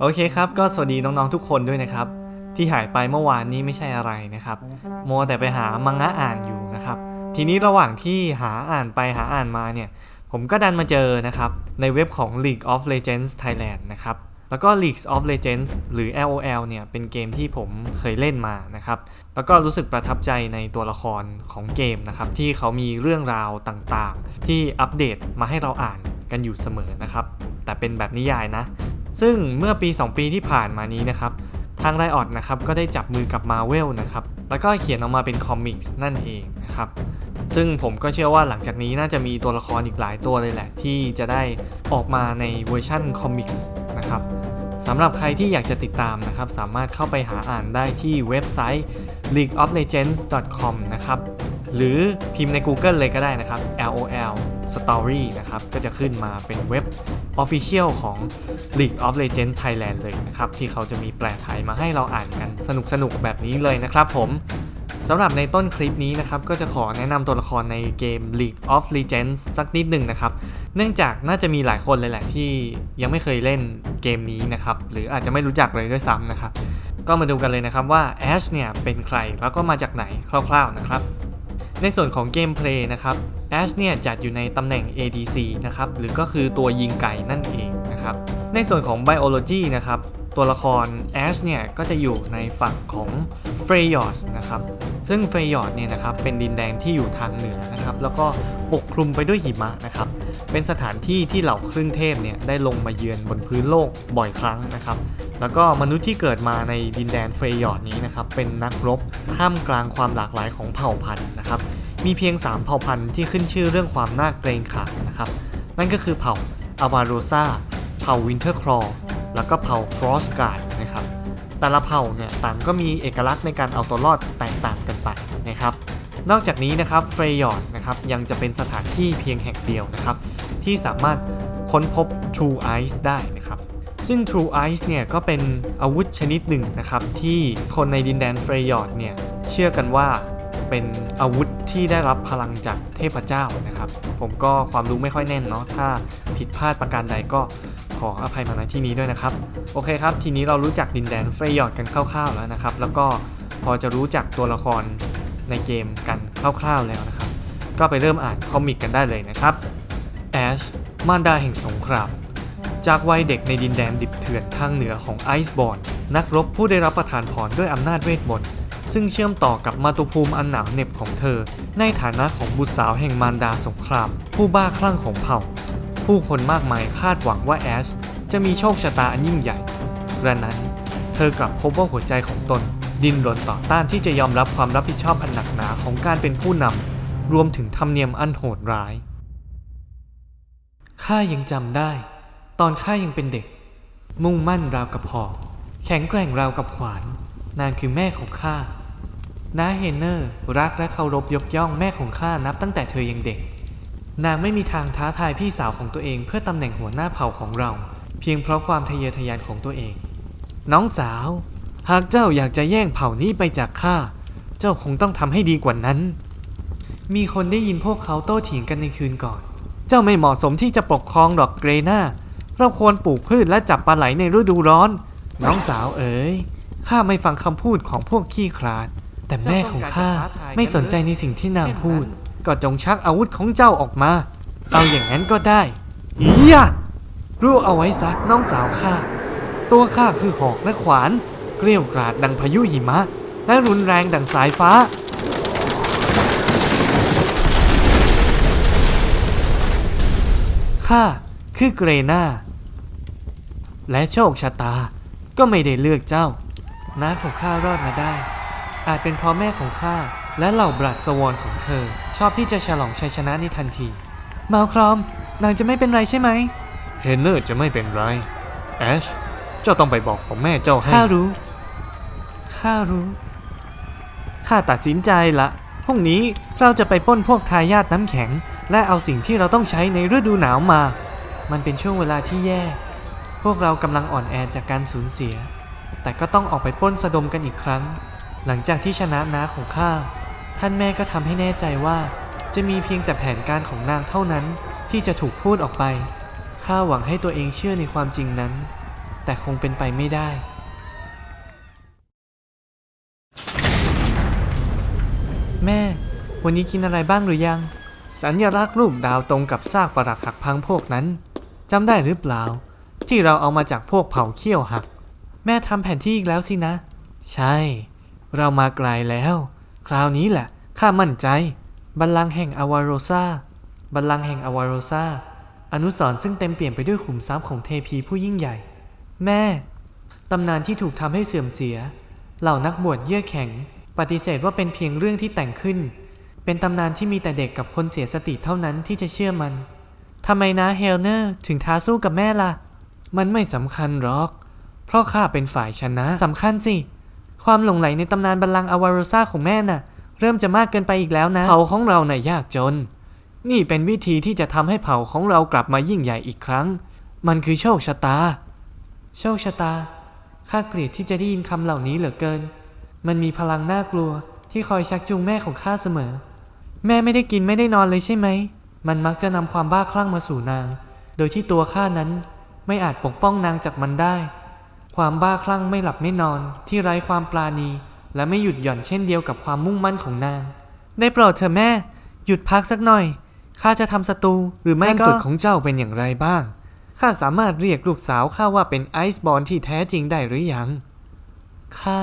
โอเคครับก็สวัสดีน้องๆทุกคนด้วยนะครับ ที่หายไปเมื่อวานนี้ไม่ใช่อะไรนะครับมัวแต่ไปหามังงะอ่านอยู่นะครับ ทีนี้ระหว่างที่หาอ่านไปหาอ่านมาเนี่ยผมก็ดันมาเจอนะครับในเว็บของ League of Legends Thailand นะครับแล้วก็ League of Legends หรือ LOL เนี่ยเป็นเกมที่ผมเคยเล่นมานะครับ แล้วก็รู้สึกประทับใจในตัวละครของเกมนะครับ ที่เขามีเรื่องราวต่างๆ ที่อัปเดตมาให้เราอ่านกันอยู่เสมอนะครับ แต่เป็นแบบนิยายนะ ซึ่งเมื่อปี 2 ปีที่ผ่านมานี้นะครับ ทางไรออดนะครับก็ได้จับมือกับ Marvel นะครับ แล้วก็เขียนออกมาเป็นคอมิกส์นั่นเองนะครับ ซึ่งผมก็เชื่อว่าหลังจากนี้น่าจะมีตัวละครอีกหลายตัวเลยแหละ ที่จะได้ออกมาในเวอร์ชั่นคอมิกส์นะครับสำหรับใครที่อยากจะติดตามนะครับ สามารถเข้าไปหาอ่านได้ที่เว็บไซต์ leagueoflegends.com นะครับ หรือพิมพ์ใน Google เลยก็ได้นะครับ LOL Story นะครับ ก็จะขึ้นมาเป็นเว็บ Official ของ League of Legends Thailand เลยนะครับ ที่เขาจะมีแปลไทยมาให้เราอ่านกันสนุกๆแบบนี้เลยนะครับผมสำหรับในต้นคลิปนี้นะครับ ก็จะขอแนะนำตัวละครในเกม League of Legends สักนิดหนึ่งนะครับ เนื่องจากน่าจะมีหลายคนเลยแหละที่ยังไม่เคยเล่นเกมนี้นะครับ หรืออาจจะไม่รู้จักเลยด้วยซ้ำนะครับ ก็มาดูกันเลยนะครับว่า Ash เนี่ยเป็นใครแล้วก็มาจากไหนคร่าวๆนะครับ ในส่วนของเกมเพลย์นะครับ Ash เนี่ยจัดอยู่ในตำแหน่ง ADC นะครับหรือก็คือตัวยิงไก่นั่นเองนะครับ ในส่วนของ Biology นะครับตัวละคร Ash เนี่ยก็จะอยู่ในฝั่งของ f r e y o r d นะครับซึ่ง f r e y o r d เนี่ยนะครับเป็นดินแดนที่อยู่ทางเหนือนะครับแล้วก็ปกคลุมไปด้วยหิมะนะครับเป็นสถานที่ที่เหล่าครึ่งเทพเนี่ยได้ลงมาเยือนบนพื้นโลกบ่อยครั้งนะครับ แล้วก็มนุษย์ที่เกิดมาในดินแดนเฟรยอร์ดนี้นะครับเป็นนักรบท่ามกลางความหลากหลายของเผ่าพันธุ์นะครับมีเพียง 3 เผ่าพันธุ์ที่ขึ้นชื่อเรื่องความน่าเกรงขามนะครับนั่นก็คือเผ่าอาวาโรซาเผ่าวินเทอร์ครอแล้วก็เผ่าฟรอสการ์ดนะครับแต่ละเผ่าเนี่ยต่างก็มีเอกลักษณ์ในการเอาตัวรอดแตกต่างกันไปนะครับนอกจากนี้นะครับเฟรยอร์ดนะครับยังจะเป็นสถานที่เพียงแห่งเดียวนะครับที่สามารถค้นพบ True Ice ได้นะครับ ซึ่ง True Ice เนี่ยก็เป็นอาวุธชนิดหนึ่งนะครับ ที่คนในดินแดนเฟรยอร์ดเนี่ยเชื่อกันว่าเป็นอาวุธที่ได้รับพลังจากเทพเจ้านะครับ ผมก็ความรู้ไม่ค่อยแน่นเนาะถ้าผิดพลาดประการใดก็ขออภัยมาณที่นี้ด้วยนะครับ โอเคครับ ทีนี้เรารู้จักดินแดนเฟรยอร์ดกันคร่าวๆแล้วนะครับ แล้วก็พอจะรู้จักตัวละครในเกมกันคร่าวๆแล้วนะครับ ก็ไปเริ่มอ่านคอมิกกันได้เลยนะครับแอชมารดาแห่งสงคราม จากวัยเด็กในดินแดนดิบเถื่อนทางเหนือของไอซ์บอร์นนักรบผู้ได้รับประทานพรด้วยอำนาจเวทมนต์ซึ่งเชื่อมต่อกับมาตุภูมิอันหนาวเหน็บของเธอ ในฐานะของบุตรสาวแห่งมารดาสงคราม ผู้บ้าคลั่งของเผ่า ผู้คนมากมายคาดหวังว่าแอชจะมีโชคชะตาอันยิ่งใหญ่กระนั้น เธอกลับพบว่าหัวใจของตน ดิ้นรนต่อต้านที่จะยอมรับความรับผิดชอบอันหนักหนาของการเป็นผู้นำรวมถึงธรรมเนียมอันโหดร้ายข้ายังจำได้ ตอนข้ายังเป็นเด็ก มุ่งมั่นราวกับหอกแข็งแกร่งราวกับขวาน นางคือแม่ของข้าน้าเฮนเนอร์รักและเคารพยกย่องแม่ของข้านับตั้งแต่เธอยังเด็ก นางไม่มีทางท้าทายพี่สาวของตัวเองเพื่อตำแหน่งหัวหน้าเผ่าของเรา เพียงเพราะความทะเยอทะยานของตัวเอง น้องสาว หากเจ้าอยากจะแย่งเผ่านี้ไปจากข้าเจ้าคงต้องทำให้ดีกว่านั้น มีคนได้ยินพวกเขาโต้เถียงกันในคืนก่อน เจ้าไม่เหมาะสมที่จะปกครองดอกเกรนา เราควรปลูกพืชและจับปลาไหลในฤดูร้อน น้องสาวเอ๋ยข้าไม่ฟังคำพูดของพวกขี้คลาด แต่แม่ของข้าไม่สนใจในสิ่งที่นางพูด ก็จงชักอาวุธของเจ้าออกมา เอาอย่างนั้นก็ได้อียะรู้เอาไว้ซะน้องสาวข้าตัวข้าคือหอกและขวาน เกลียวกราดดังพายุหิมะ และรุนแรงดังสายฟ้า ข้าคือเกรนา และโชคชะตาก็ไม่ได้เลือกเจ้าน้าของข้ารอดมาได้ อาจเป็นเพราะแม่ของข้าและเหล่าบรัดสวอนของเธอ ชอบที่จะฉลองชัยชนะในทันทีมาครอม นางจะไม่เป็นไรใช่ไหมเฮนเนอร์จะไม่เป็นไร แอช เจ้าต้องไปบอกของแม่เจ้าให้ข้ารู้ ข้ารู้ ข้าตัดสินใจละพรุ่งนี้เราจะไปปล้นพวกทายาทน้ำแข็ง และเอาสิ่งที่เราต้องใช้ในฤดูหนาวมา มันเป็นช่วงเวลาที่แย่ พวกเรากำลังอ่อนแอจากการสูญเสีย แต่ก็ต้องออกไปป้นสะดมกันอีกครั้ง หลังจากที่ชนะน้าของข้า ท่านแม่ก็ทำให้แน่ใจว่า จะมีเพียงแต่แผนการของนางเท่านั้นที่จะถูกพูดออกไป ข้าหวังให้ตัวเองเชื่อในความจริงนั้น แต่คงเป็นไปไม่ได้แม่ วันนี้กินอะไรบ้างหรือยัง สัญลักษณ์รูปดาวตรงกับซากปรักหักพังพวกนั้น จำได้หรือเปล่า ที่เราเอามาจากพวกเผ่าเขี้ยวหัก แม่ทำแผนที่อีกแล้วสินะ ใช่ เรามาไกลแล้ว คราวนี้แหละ ข้ามั่นใจ บัลลังก์แห่งอาวาโรซาบัลลังก์แห่งอาวาโรซาอนุสรซึ่งเต็มเปี่ยมไปด้วยขุมทรัพย์ของเทพีผู้ยิ่งใหญ่ แม่ ตำนานที่ถูกทำให้เสื่อมเสีย เหล่านักบวชเยื่อแข็ง ปฏิเสธว่าเป็นเพียงเรื่องที่แต่งขึ้น เป็นตำนานที่มีแต่เด็กกับคนเสียสติเท่านั้นที่จะเชื่อมันทำไมนะเฮลเนอร์ถึงท้าสู้กับแม่ล่ะ มันไม่สำคัญหรอก เพราะข้าเป็นฝ่ายชนะสำคัญสิ ความหลงไหลในตำนานบัลลังก์อาวาโรซาของแม่น่ะ เริ่มจะมากเกินไปอีกแล้วนะ เผ่าของเราน่ะยากจน นี่เป็นวิธีที่จะทำให้เผ่าของเรากลับมายิ่งใหญ่อีกครั้ง มันคือโชคชะตา โชคชะตา ข้าเกลียดที่จะได้ยินคำเหล่านี้เหลือเกิน มันมีพลังน่ากลัวที่คอยชักจูงแม่ของข้าเสมอ แม่ไม่ได้กินไม่ได้นอนเลยใช่ไหม มันมักจะนำความบ้าคลั่งมาสู่นาง โดยที่ตัวข้านั้น ไม่อาจปกป้องนางจากมันได้ ความบ้าคลั่งไม่หลับไม่นอนที่ไร้ความปราณีและไม่หยุดหย่อนเช่นเดียวกับความมุ่งมั่นของนาง ได้โปรดเถอะแม่ หยุดพักสักหน่อย ข้าจะทำสตูหรือไม่ก็ฝึกของเจ้าเป็นอย่างไรบ้าง ข้าสามารถเรียกลูกสาวข้าว่าเป็นไอซ์บอลที่แท้จริงได้หรือยัง ข้า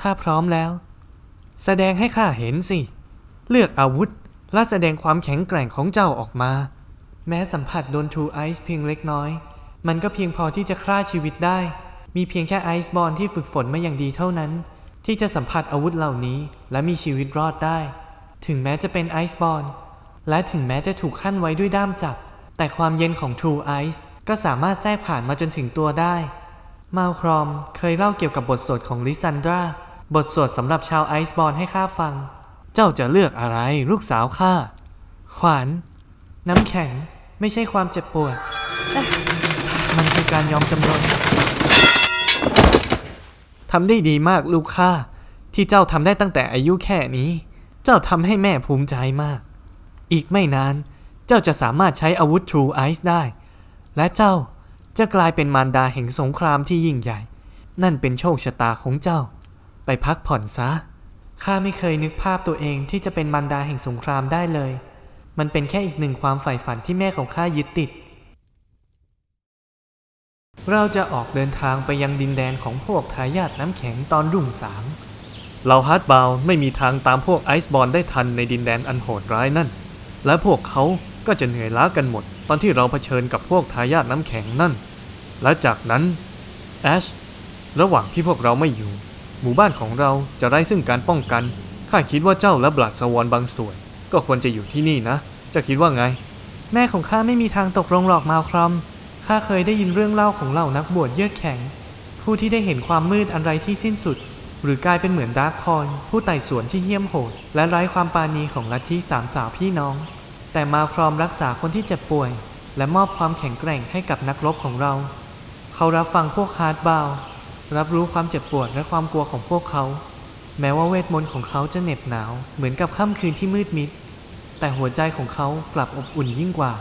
ข้าพร้อมแล้ว แสดงให้ข้าเห็นสิ เลือกอาวุธ และแสดงความแข็งแกร่งของเจ้าออกมา แม้สัมผัสโดน True Ice เพียงเล็กน้อย มันก็เพียงพอที่จะฆ่าชีวิตได้ มีเพียงแค่ไอซ์บอลที่ฝึกฝนมาอย่างดีเท่านั้น ที่จะสัมผัสอาวุธเหล่านี้ และมีชีวิตรอดได้ ถึงแม้จะเป็นไอซ์บอลและถึงแม้จะถูกขั้นไว้ด้วยด้ามจับ แต่ความเย็นของ True Ice ก็สามารถแทรกผ่านมาจนถึงตัวได้ มาลครอมเคยเล่าเกี่ยวกับบทสวดของลิซันดรา บทสวดสำหรับชาวไอซ์บอลให้ข้าฟัง เจ้าจะเลือกอะไรลูกสาวข้า ขวาน น้ำแข็ง ไม่ใช่ความเจ็บปวด การยอมจำนนทำได้ดีมากลูกข้าที่เจ้าทำได้ตั้งแต่อายุแค่นี้ เจ้าทำให้แม่ภูมิใจมาก อีกไม่นานเจ้าจะสามารถใช้อาวุธ True Ice ได้ และเจ้าจะกลายเป็นมารดาแห่งสงครามที่ยิ่งใหญ่ นั่นเป็นโชคชะตาของเจ้า ไปพักผ่อนซะข้าไม่เคยนึกภาพตัวเองที่จะเป็นมารดาแห่งสงครามได้เลย มันเป็นแค่อีกหนึ่งความใฝ่ฝันที่แม่ของข้ายึดติด เราจะออกเดินทางไปยังดินแดนของพวกทายาทน้ำแข็งตอนรุ่งสาง เราฮาร์ดบาวน์ไม่มีทางตามพวกไอซ์บอลได้ทันในดินแดนอันโหดร้ายนั่น และพวกเขาก็จะเหนื่อยล้ากันหมด ตอนที่เราเผชิญกับพวกทายาทน้ำแข็งนั่น และจากนั้นแอชระหว่างที่พวกเราไม่อยู่ หมู่บ้านของเราจะไร้ซึ่งการป้องกัน ข้าคิดว่าเจ้าและบลัดสวอนบางส่วน ก็ควรจะอยู่ที่นี่นะ จะคิดว่าไง แม่ของข้าไม่มีทางตกลงหรอกมาครอม ข้าเคยได้ยินเรื่องเล่าของเหล่านักบวชเยือกแข็ง ผู้ที่ได้เห็นความมืดอันไรที่สิ้นสุด หรือกลายเป็นเหมือนดาร์คคอยผู้ไต่สวนที่เหี้ยมโหด และไร้ความปราณีของลัทธิสามสาวพี่น้อง แต่มาครอมรักษาคนที่เจ็บป่วย และมอบความแข็งแกร่งให้กับนักรบของเรา เขารับฟังพวกฮาร์ดบาวรับรู้ความเจ็บปวดและความกลัวของพวกเขา แม้ว่าเวทมนต์ของเขาจะเหน็บหนาว เหมือนกับค่ำคืนที่มืดมิด แต่หัวใจของเขากลับอบอุ่นยิ่งกว่า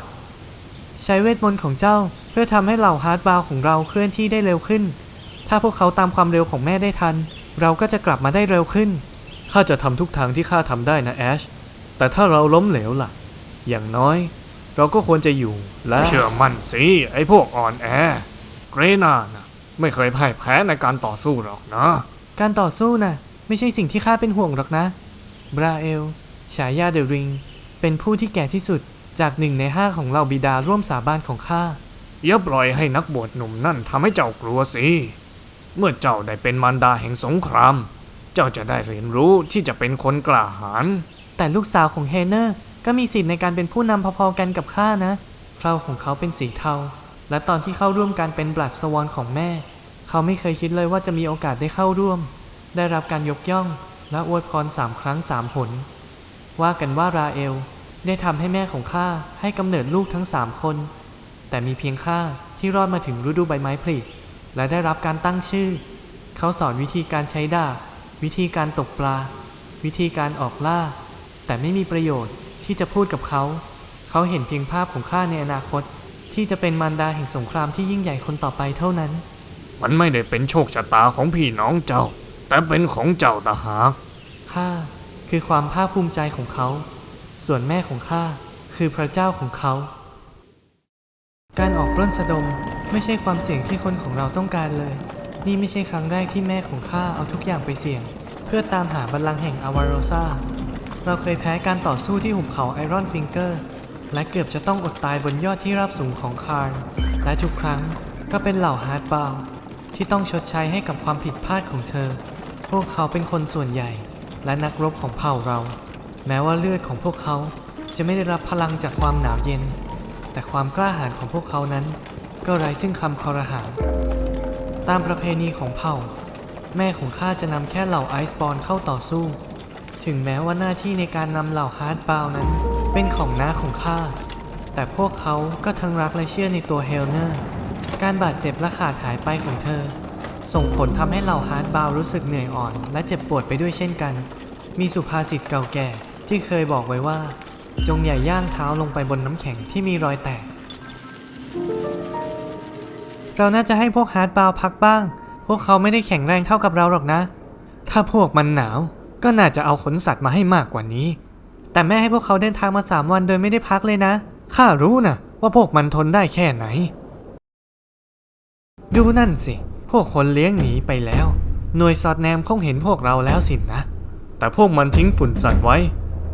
ใช้เวทมนต์ของเจ้าเพื่อทำให้เหล่าฮาร์ดบาวน์ของเราเคลื่อนที่ได้เร็วขึ้น ถ้าพวกเขาตามความเร็วของแม่ได้ทัน เราก็จะกลับมาได้เร็วขึ้น ข้าจะทำทุกทางที่ข้าทำได้นะแอช แต่ถ้าเราล้มเหลวล่ะ อย่างน้อย เราก็ควรจะอยู่และเชื่อมั่นสิไอ้พวกอ่อนแอ เกรนานะไม่เคยพ่ายแพ้ในการต่อสู้หรอกนะ การต่อสู้น่ะ ไม่ใช่สิ่งที่ข้าเป็นห่วงหรอกนะ บราเอล ฉายาเดอะริง เป็นผู้ที่แก่ที่สุด จากหนึ่งในห้าของเหล่าบิดาร่วมสาบานของข้าอย่าปล่อยให้นักบวชหนุ่มนั่นทำให้เจ้ากลัวสิ เมื่อเจ้าได้เป็นมารดาแห่งสงคราม เจ้าจะได้เรียนรู้ที่จะเป็นคนกล้าหาญแต่ลูกสาวของเฮเนอร์ก็มีสิทธิ์ในการเป็นผู้นำพอๆกันกับข้านะเพลาของเขาเป็นสีเทา และตอนที่เข้าร่วมการเป็นบลัดสวอนของแม่ เขาไม่เคยคิดเลยว่าจะมีโอกาสได้เข้าร่วม ได้รับการยกย่องและอวยพรสามครั้งสามหนว่ากันว่าราเอล ได้ทำให้แม่ของข้าให้กำเนิดลูกทั้งสามคน แต่มีเพียงข้าที่รอดมาถึงฤดูใบไม้ผลิและได้รับการตั้งชื่อ เขาสอนวิธีการใช้ดาบวิธีการตกปลา วิธีการออกล่า แต่ไม่มีประโยชน์ที่จะพูดกับเขา เขาเห็นเพียงภาพของข้าในอนาคต ที่จะเป็นมารดาแห่งสงครามที่ยิ่งใหญ่คนต่อไปเท่านั้น มันไม่ได้เป็นโชคชะตาของพี่น้องเจ้า แต่เป็นของเจ้าตางหากข้าคือความภาคภูมิใจของเขา ส่วนแม่ของข้าคือพระเจ้าของเขา การออกปล้นสะดมไม่ใช่ความเสี่ยงที่คนของเราต้องการเลย นี่ไม่ใช่ครั้งแรกที่แม่ของข้าเอาทุกอย่างไปเสี่ยง เพื่อตามหาบัลลังก์แห่งอาวาโรซาเราเคยแพ้การต่อสู้ที่หุบเขาไอรอนฟิงเกอร์ และเกือบจะต้องอดตายบนยอดที่ราบสูงของคาร์นและทุกครั้งก็เป็นเหล่าฮาร์ดบาวน์ที่ต้องชดใช้ให้กับความผิดพลาดของเธอ พวกเขาเป็นคนส่วนใหญ่ และนักรบของเผ่าเรา แม้ว่าเลือดของพวกเขาจะไม่ได้รับพลังจากความหนาวเย็น แต่ความกล้าหาญของพวกเขานั้น ก็ไร้ซึ่งคำคอรหา ตามประเพณีของเผ่า แม่ของข้าจะนำแค่เหล่าไอซ์บอลเข้าต่อสู้ ถึงแม้ว่าหน้าที่ในการนำเหล่าฮาร์ดบาวนั้น เป็นของน้าของข้า แต่พวกเขาก็ทั้งรักและเชื่อในตัวเฮลเนอร์ การบาดเจ็บและขาดหายไปของเธอ ส่งผลทำให้เหล่าฮาร์ดบาวรู้สึกเหนื่อยอ่อน และเจ็บปวดไปด้วยเช่นกัน มีสุภาษิตเก่าแก่ ที่เคยบอกไว้ว่า จงอย่าย่างเท้าลงไปบนน้ำแข็งที่มีรอยแตก เราน่าจะให้พวกฮาร์ดบาวน์พักบ้าง พวกเขาไม่ได้แข็งแรงเท่ากับเราหรอกนะ ถ้าพวกมันหนาวก็น่าจะเอาขนสัตว์มาให้มากกว่านี้ แต่แม่ให้พวกเขาเดินทางมาสามวันโดยไม่ได้พักเลยนะ ข้ารู้นะว่าพวกมันทนได้แค่ไหน ดูนั่นสิ พวกคนเลี้ยงหนีไปแล้ว หน่วยสอดแนมคงเห็นพวกเราแล้วสินนะ แต่พวกมันทิ้งฝุ่นสัตว์ไว้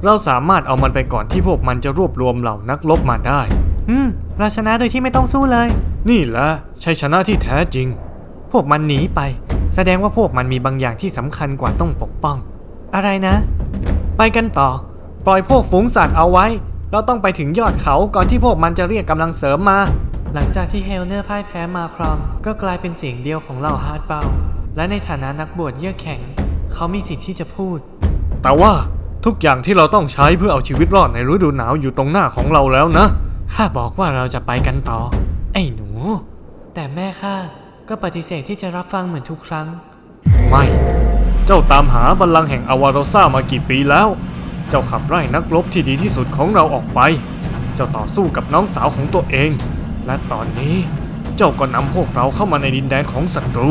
เราสามารถเอามันไปก่อนที่พวกมันจะรวบรวมเหล่านักรบมาได้ อืม เราชนะโดยที่ไม่ต้องสู้เลย นี่แหละชัยชนะที่แท้จริง พวกมันหนีไป แสดงว่าพวกมันมีบางอย่างที่สำคัญกว่าต้องปกป้อง อะไรนะ ไปกันต่อ ปล่อยพวกฝูงสัตว์เอาไว้ เราต้องไปถึงยอดเขาก่อนที่พวกมันจะเรียกกำลังเสริมมา หลังจากที่เฮลเนอร์พ่ายแพ้มาครอม ก็กลายเป็นเสียงเดียวของเหล่าฮาร์ดเบลและในฐานะนักบวชเยือกแข็ง เขามีสิทธิ์ที่จะพูด แต่ว่า ทุกอย่างที่เราต้องใช้เพื่อเอาชีวิตรอดในฤดูหนาวอยู่ตรงหน้าของเราแล้วนะ ข้าบอกว่าเราจะไปกันต่อ ไอ้หนู แต่แม่ข้าก็ปฏิเสธที่จะรับฟังเหมือนทุกครั้ง ไม่ เจ้าตามหาบัลลังก์แห่งอวาโรซ่ามากี่ปีแล้ว เจ้าขับไล่นักรบที่ดีที่สุดของเราออกไป เจ้าต่อสู้กับน้องสาวของตัวเอง และตอนนี้เจ้าก็นำพวกเราเข้ามาในดินแดนของศัตรู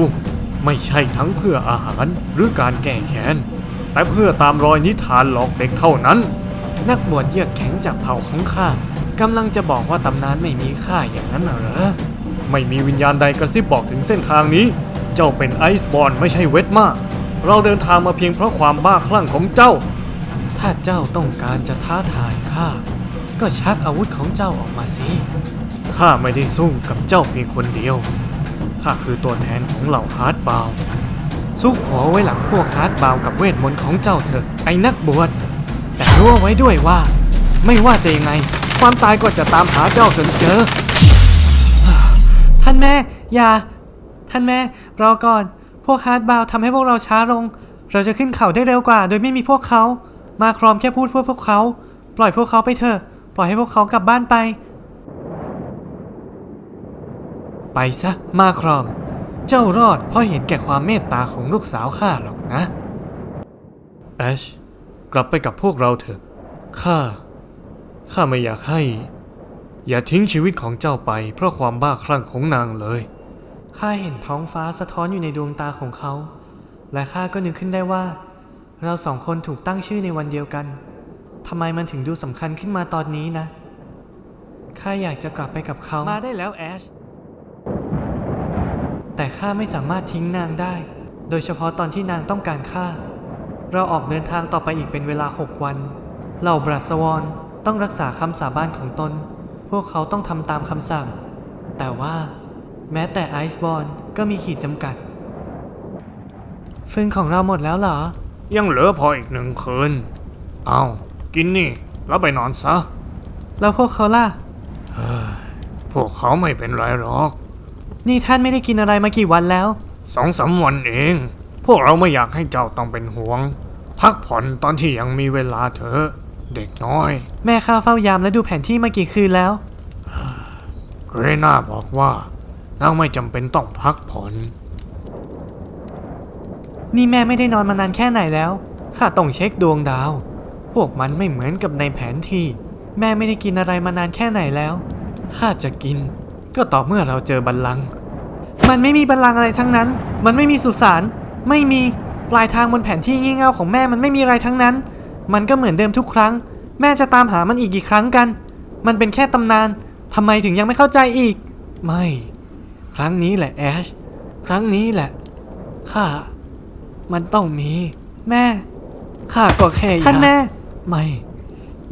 ไม่ใช่ทั้งเพื่ออาหารหรือการแก้แค้น แต่เพื่อตามรอยนิทานหลอกเด็กเท่านั้น นักบวชเยือกแข็งจากเผ่าของข้ากำลังจะบอกว่าตำนานไม่มีค่าอย่างนั้นเหรอ ไม่มีวิญญาณใดกระซิบบอกถึงเส้นทางนี้ เจ้าเป็นไอซ์บอลไม่ใช่เวทมา เราเดินทางมาเพียงเพราะความบ้าคลั่งของเจ้า ถ้าเจ้าต้องการจะท้าทายข้า ก็ชักอาวุธของเจ้าออกมาสิ ข้าไม่ได้สู้กับเจ้าเพียงคนเดียว ข้าคือตัวแทนของเหล่าฮาร์ดบาว ซุกหัวไว้หลังพวกฮาร์ดบาวน์กับเวทมนต์ของเจ้าเถอะไอ้นักบวชแต่รู้ไว้ด้วยว่า ไม่ว่าจะยังไง ความตายก็จะตามหาเจ้าจนเจอ ท่านแม่ อย่า ท่านแม่ รอก่อน พวกฮาร์ดบาวน์ทำให้พวกเราช้าลง เราจะขึ้นเขาได้เร็วกว่า โดยไม่มีพวกเขา มาครอมแค่พูดเพื่อพวกเขา ปล่อยพวกเขาไปเถอะ ปล่อยให้พวกเขากลับบ้านไป ไปซะ มาครอม เจ้ารอดเพราะเห็นแก่ความเมตตาของลูกสาวข้าหรอกนะ แอช กลับไปกับพวกเราเถอะ ข้า ข้าไม่อยากให้ อย่าทิ้งชีวิตของเจ้าไป เพราะความบ้าคลั่งของนางเลย ข้าเห็นท้องฟ้าสะท้อนอยู่ในดวงตาของเขา และข้าก็นึกขึ้นได้ว่า เราสองคนถูกตั้งชื่อในวันเดียวกันทำไมมันถึงดูสำคัญขึ้นมาตอนนี้นะ ข้าอยากจะกลับไปกับเขา มาได้แล้วแอช แต่ข้าไม่สามารถทิ้งนางได้ โดยเฉพาะตอนที่นางต้องการข้า เราออกเดินทางต่อไปอีกเป็นเวลา6วัน เหล่าบรัสวรต้องรักษาคำสาบานของตน พวกเขาต้องทำตามคำสั่ง แต่ว่าแม้แต่ไอซ์บอลก็มีขีดจำกัด ฟืนของเราหมดแล้วเหรอ ยังเหลือพออีกหนึ่งคืน เอากินนี่ แล้วไปนอนซะ แล้วพวกเขาล่ะ พวกเขาไม่เป็นไรหรอก นี่ท่านไม่ได้กินอะไรมากี่วันแล้ว สองสามวันเอง พวกเราไม่อยากให้เจ้าต้องเป็นห่วง พักผ่อนตอนที่ยังมีเวลาเถอะเด็กน้อย แม่ข้าเฝ้ายามและดูแผนที่มากี่คืนแล้ว เกรน่าบอกว่านางไม่จำเป็นต้องพักผ่อน นี่แม่ไม่ได้นอนมานานแค่ไหนแล้ว ข้าต้องเช็คดวงดาว พวกมันไม่เหมือนกับในแผนที่ แม่ไม่ได้กินอะไรมานานแค่ไหนแล้ว ข้าจะกิน ก็ต่อเมื่อเราเจอบัลลังก์มันไม่มีบัลลังก์อะไรทั้งนั้น มันไม่มีสุสาน ไม่มีปลายทางบนแผนที่งี่เง่าของแม่มันไม่มีอะไรทั้งนั้น มันก็เหมือนเดิมทุกครั้ง แม่จะตามหามันอีกกี่ครั้งกัน มันเป็นแค่ตำนานทำไมถึงยังไม่เข้าใจอีก ไม่ ครั้งนี้แหละแอช ครั้งนี้แหละ ข้า มันต้องมี แม่ ข้าก็แค่อยากท่านแม่ ไม่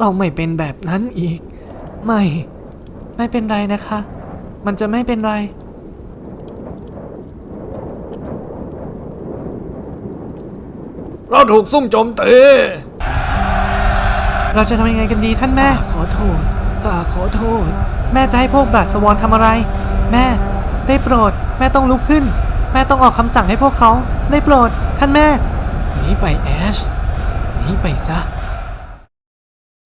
ต้องไม่เป็นแบบนั้นอีก ไม่ ไม่เป็นไรนะคะ มันจะไม่เป็นไร เราถูกซุ่มโจมตีเราจะทำยังไงกันดีท่านแม่ ขอโทษข้าขอโทษ แม่จะให้พวกบาทสวรทำอะไร แม่ ได้โปรด แม่ต้องลุกขึ้น แม่ต้องออกคำสั่งให้พวกเขา ได้โปรด ท่านแม่ หนีไปแอช หนีไปซะ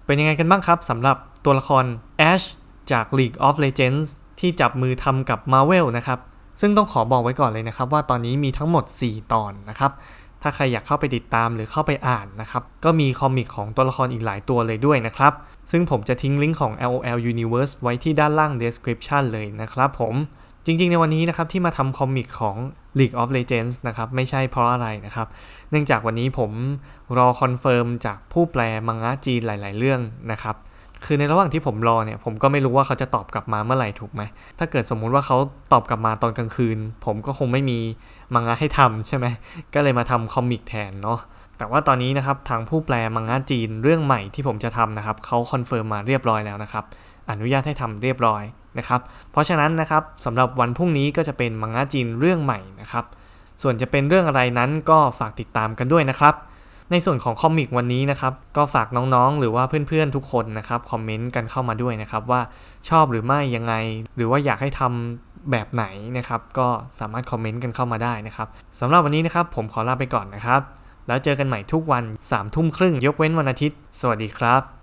เป็นยังไงกันบ้างครับสำหรับตัวละคร Ash จาก League of Legends ที่จับมือทำกับ Marvel นะครับ ซึ่งต้องขอบอกไว้ก่อนเลยนะครับ ว่าตอนนี้มีทั้งหมด 4 ตอนนะครับ ถ้าใครอยากเข้าไปติดตามหรือเข้าไปอ่านนะครับ ก็มีคอมิกของตัวละครอีกหลายตัวเลยด้วยนะครับ ซึ่งผมจะทิ้งลิงก์ของ LOL Universe ไว้ที่ด้านล่าง description เลยนะครับผมจริงๆ ในวันนี้นะครับที่มาทำคอมิกของ League of Legends นะครับไม่ใช่เพราะอะไรนะครับ เนื่องจากวันนี้ผมรอคอนเฟิร์มจากผู้แปลมังงะจีนหลาย ๆ เรื่องนะครับ คือในระหว่างที่ผมรอเนี่ยผมก็ไม่รู้ว่าเขาจะตอบกลับมาเมื่อไหร่ถูกไหม ถ้าเกิดสมมุติว่าเขาตอบกลับมาตอนกลางคืน ผมก็คงไม่มีมังงะให้ทำใช่ไหม ก็เลยมาทำคอมิกแทนเนาะ แต่ว่าตอนนี้นะครับทางผู้แปลมังงะจีนเรื่องใหม่ที่ผมจะทำนะครับเขาคอนเฟิร์มมาเรียบร้อยแล้วนะครับ อนุญาตให้ทำเรียบร้อยนะครับ เพราะฉะนั้นนะครับสำหรับวันพรุ่งนี้ก็จะเป็นมังงะจีนเรื่องใหม่นะครับ ส่วนจะเป็นเรื่องอะไรนั้นก็ฝากติดตามกันด้วยนะครับ ในส่วนของคอมิกวันนี้นะครับ ก็ฝากน้องๆ หรือว่าเพื่อนๆทุกคนนะครับคอมเมนต์กันเข้ามาด้วยนะครับ ว่าชอบหรือไม่ยังไง หรือว่าอยากให้ทำแบบไหนนะครับ ก็สามารถคอมเมนต์กันเข้ามาได้นะครับสำหรับวันนี้นะครับ ผมขอลาไปก่อนนะครับ แล้วเจอกันใหม่ทุกวัน3ามทุ่มครึ่งยกเว้นวันอาทิตย์ สวัสดีครับ